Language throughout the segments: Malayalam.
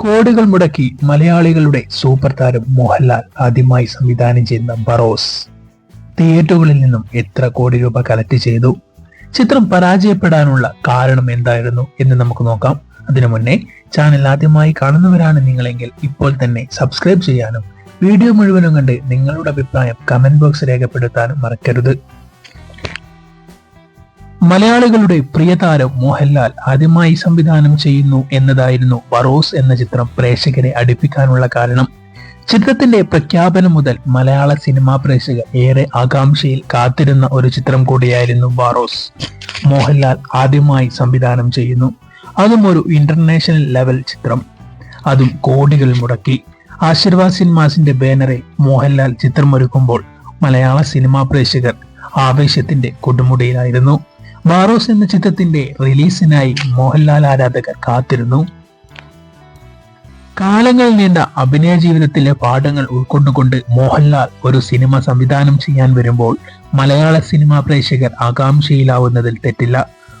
കോടികൾ മുടക്കി മലയാളികളുടെ സൂപ്പർ താരം മോഹൻലാൽ ആദ്യമായി സംവിധാനം ചെയ്യുന്ന ബറോസ്. തിയേറ്ററുകളിൽ നിന്നും എത്ര കോടി രൂപ കളക്ട് ചെയ്തു? ചിത്രം പരാജയപ്പെടാനുള്ള കാരണം എന്തായിരുന്നു എന്ന് നമുക്ക് നോക്കാം. അതിനു മുന്നേ ചാനൽ ആദ്യമായി കാണുന്നവരാണ് നിങ്ങളെങ്കിൽ ഇപ്പോൾ തന്നെ സബ്സ്ക്രൈബ് ചെയ്യാനും വീഡിയോ മുഴുവനും കണ്ട് നിങ്ങളുടെ അഭിപ്രായം കമന്റ് ബോക്സ് രേഖപ്പെടുത്താനും മറക്കരുത്. മലയാളികളുടെ പ്രിയതാരം മോഹൻലാൽ ആദ്യമായി സംവിധാനം ചെയ്യുന്നു എന്നതായിരുന്നു ബറോസ് എന്ന ചിത്രം പ്രേക്ഷകരെ അടുപ്പിക്കാനുള്ള കാരണം. ചിത്രത്തിന്റെ പ്രഖ്യാപനം മുതൽ മലയാള സിനിമാ പ്രേക്ഷകർ ഏറെ ആകാംക്ഷയിൽ കാത്തിരുന്ന ഒരു ചിത്രം കൂടിയായിരുന്നു ബാറോസ് മോഹൻലാൽ ആദ്യമായി സംവിധാനം ചെയ്യുന്നു. അതും ഒരു ഇന്റർനാഷണൽ ലെവൽ ചിത്രം. അതും കോടികൾ മുടക്കി. ആശീർവാദ് സിനിമാസിന്റെ ബാനറിൽ മോഹൻലാൽ ചിത്രമൊരുക്കുമ്പോൾ മലയാള സിനിമാ പ്രേക്ഷകർ ആവേശത്തിന്റെ കൊടുമുടിയിലായിരുന്നു. ബാറോസ് എന്ന ചിത്രത്തിന്റെ റിലീസിനായി മോഹൻലാൽ ആരാധകർ കാത്തിരുന്നു. കാലങ്ങൾ നീണ്ട അഭിനയ ജീവിതത്തിലെ പാഠങ്ങൾ ഉൾക്കൊണ്ടുകൊണ്ട് മോഹൻലാൽ ഒരു സിനിമ സംവിധാനം ചെയ്യാൻ വരുമ്പോൾ മലയാള സിനിമാ പ്രേക്ഷകർ ആകാംക്ഷയിലാവുന്നതിൽ തെറ്റില്ല.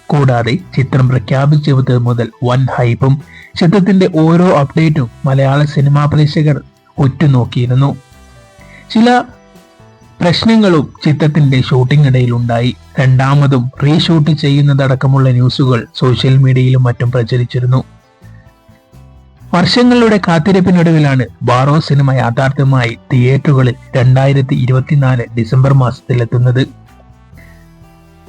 കൂടാതെ ചിത്രം പ്രഖ്യാപിച്ചത് മുതൽ വൻ ഹൈപ്പും ചിത്രത്തിന്റെ ഓരോ അപ്ഡേറ്റും മലയാള സിനിമാ പ്രേക്ഷകർ ഉറ്റുനോക്കിയിരുന്നു. ചില പ്രശ്നങ്ങളും ചിത്രത്തിന്റെ ഷൂട്ടിംഗ് ഉണ്ടായി രണ്ടാമതും റീഷൂട്ട് ചെയ്യുന്നതടക്കമുള്ള ന്യൂസുകൾ സോഷ്യൽ മീഡിയയിലും മറ്റും പ്രചരിച്ചിരുന്നു. വർഷങ്ങളുടെ കാത്തിരിപ്പിനൊടുവിലാണ് ബാറോ സിനിമ യാഥാർത്ഥ്യമായി തിയേറ്ററുകളിൽ രണ്ടായിരത്തി ഇരുപത്തിനാല് ഡിസംബർ മാസത്തിൽ എത്തുന്നത്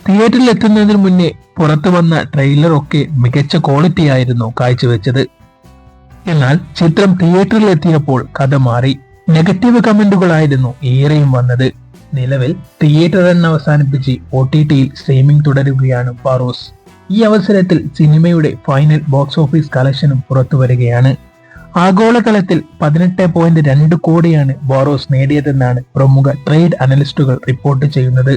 തിയേറ്ററിൽ എത്തുന്നതിന് മുന്നേ പുറത്തു വന്ന ട്രെയിലർ ഒക്കെ മികച്ച ക്വാളിറ്റി ആയിരുന്നു കാഴ്ചവെച്ചത്. എന്നാൽ ചിത്രം തിയേറ്ററിൽ എത്തിയപ്പോൾ കഥ മാറി. നെഗറ്റീവ് കമന്റുകളായിരുന്നു ഏറെയും വന്നത്. നിലവിൽ തിയേറ്റർ റൺ അവസാനിപ്പിച്ച് ഒ ടി ടിയിൽ സ്ട്രീമിംഗ് തുടരുകയാണ് പാറോസ് ഈ അവസരത്തിൽ സിനിമയുടെ ഫൈനൽ ബോക്സ് ഓഫീസ് കളക്ഷനും പുറത്തു വരികയാണ്. ആഗോളതലത്തിൽ പതിനെട്ട് പോയിന്റ് രണ്ട് കോടിയാണ് ബോറോസ് നേടിയതെന്നാണ് പ്രമുഖ ട്രേഡ് അനലിസ്റ്റുകൾ റിപ്പോർട്ട് ചെയ്യുന്നത്.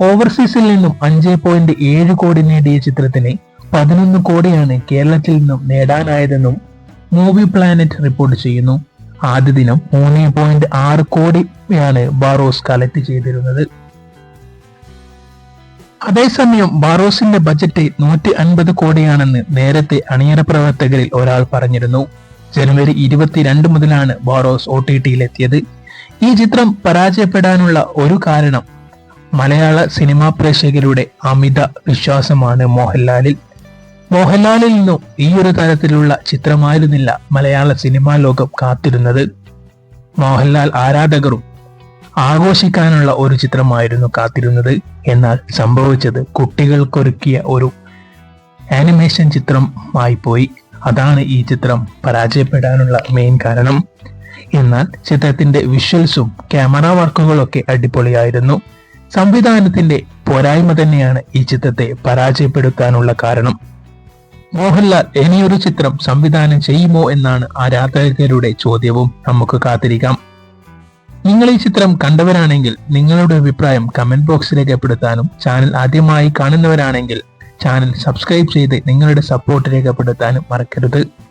ഓവർസീസിൽ നിന്നും അഞ്ച് പോയിന്റ് ഏഴ് കോടി നേടിയ ചിത്രത്തിന് പതിനൊന്ന് കോടിയാണ് കേരളത്തിൽ നിന്നും നേടാനായതെന്നും മൂവി പ്ലാനറ്റ് റിപ്പോർട്ട് ചെയ്യുന്നു. ആദ്യ ദിനം മൂന്ന് പോയിന്റ് ആറ് കോടിയാണ് ബാറോസ് കളക്ട് ചെയ്തിരുന്നത്. അതേസമയം ബാറോസിന്റെ ബജറ്റ് നൂറ്റി അൻപത് കോടിയാണെന്ന് നേരത്തെ അണിയറ പ്രവർത്തകരിൽ ഒരാൾ പറഞ്ഞിരുന്നു. ജനുവരി ഇരുപത്തിരണ്ട് മുതലാണ് ബാറോസ് ഒ ടി ടിയിലെത്തിയത് ഈ ചിത്രം പരാജയപ്പെടാനുള്ള ഒരു കാരണം മലയാള സിനിമാ പ്രേക്ഷകരുടെ അമിത വിശ്വാസമാണ് മോഹൻലാലിൽ. മോഹൻലാലിൽ നിന്നും ഈ ഒരു തരത്തിലുള്ള ചിത്രമായിരുന്നില്ല മലയാള സിനിമാ ലോകം കാത്തിരുന്നത്. മോഹൻലാൽ ആരാധകരും ആഘോഷിക്കാനുള്ള ഒരു ചിത്രമായിരുന്നു കാത്തിരുന്നത്. എന്നാൽ സംഭവിച്ചത് കുട്ടികൾക്കൊരുക്കിയ ഒരു ആനിമേഷൻ ചിത്രം ആയിപ്പോയി. അതാണ് ഈ ചിത്രം പരാജയപ്പെടാനുള്ള മെയിൻ കാരണം. എന്നാൽ ചിത്രത്തിന്റെ വിഷ്വൽസും ക്യാമറ വർക്കുകളൊക്കെ അടിപൊളിയായിരുന്നു. സംവിധാനത്തിന്റെ പോരായ്മ തന്നെയാണ് ഈ ചിത്രത്തെ പരാജയപ്പെടുത്താനുള്ള കാരണം. മോഹൻലാൽ ഇനിയൊരു ചിത്രം സംവിധാനം ചെയ്യുമോ എന്നാണ് ആരാധകരുടെ ചോദ്യവും. നമുക്ക് കാത്തിരിക്കാം. നിങ്ങൾ ഈ ചിത്രം കണ്ടവരാണെങ്കിൽ നിങ്ങളുടെ അഭിപ്രായം കമന്റ് ബോക്സിൽ രേഖപ്പെടുത്താനും ചാനൽ ആദ്യമായി കാണുന്നവരാണെങ്കിൽ ചാനൽ സബ്സ്ക്രൈബ് ചെയ്ത് നിങ്ങളുടെ സപ്പോർട്ട് രേഖപ്പെടുത്താനും മറക്കരുത്.